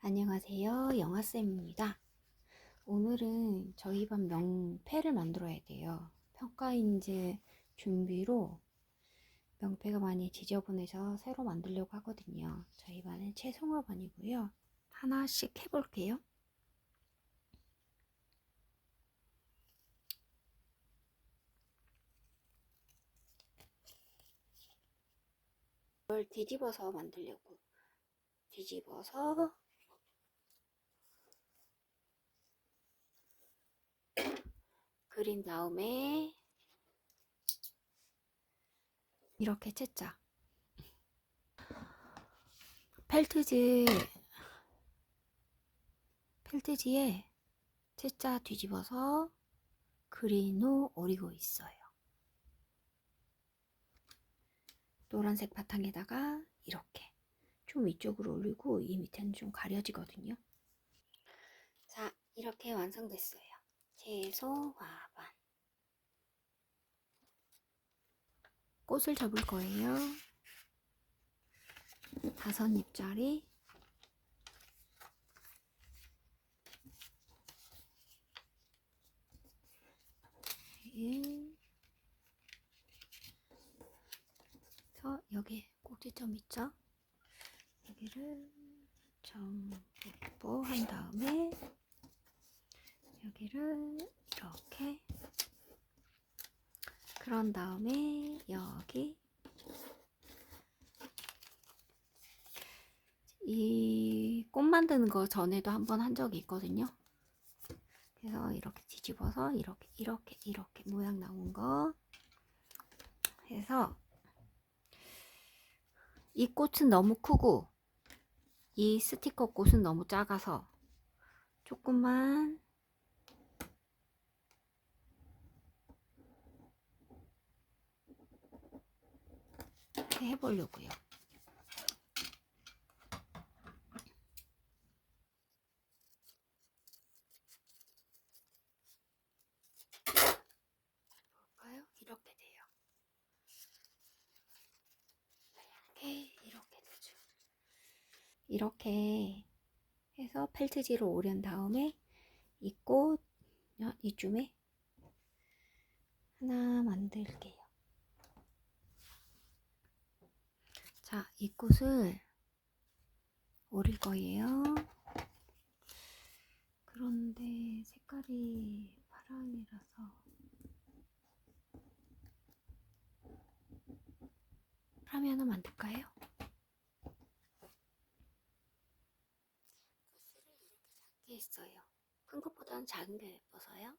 안녕하세요. 영아쌤입니다. 오늘은 저희 반 명패를 만들어야 돼요. 평가인지 준비로 명패가 많이 지저분해서 새로 만들려고 하거든요. 저희 반은 최송화 반이고요. 하나씩 해볼게요. 이걸 뒤집어서 만들려고 뒤집어서 그린 다음에 이렇게 채자 펠트지 펠트지에 채자 뒤집어서 그린 후 오리고 있어요. 노란색 바탕에다가 이렇게 좀 위쪽으로 올리고 이 밑에는 좀 가려지거든요. 자, 이렇게 완성됐어요. 채소 화반. 꽃을 접을 거예요. 다섯 잎짜리. 예. 그래서 여기 꼭지점 있죠? 여기를 전부 한 다음에 여기를 이렇게 그런 다음에 여기 이 꽃 만드는 거 전에도 한번 한 적이 있거든요. 그래서 이렇게 뒤집어서 이렇게 이렇게 이렇게 모양 나온 거 해서 이 꽃은 너무 크고 이 스티커 꽃은 너무 작아서 조금만 이렇게 해보려고요. 볼까요? 이렇게 돼요. 이렇게 이렇게 되죠. 이렇게 해서 펠트지로 오른 다음에 이 꽃 이쯤에 하나 만들게요. 자, 이 꽃을 오릴 거예요. 그런데 색깔이 파랑이라서 파람이 하나 만들까요? 부스를 이렇게 작게 했어요. 큰 것보다는 작은 게 예뻐서요.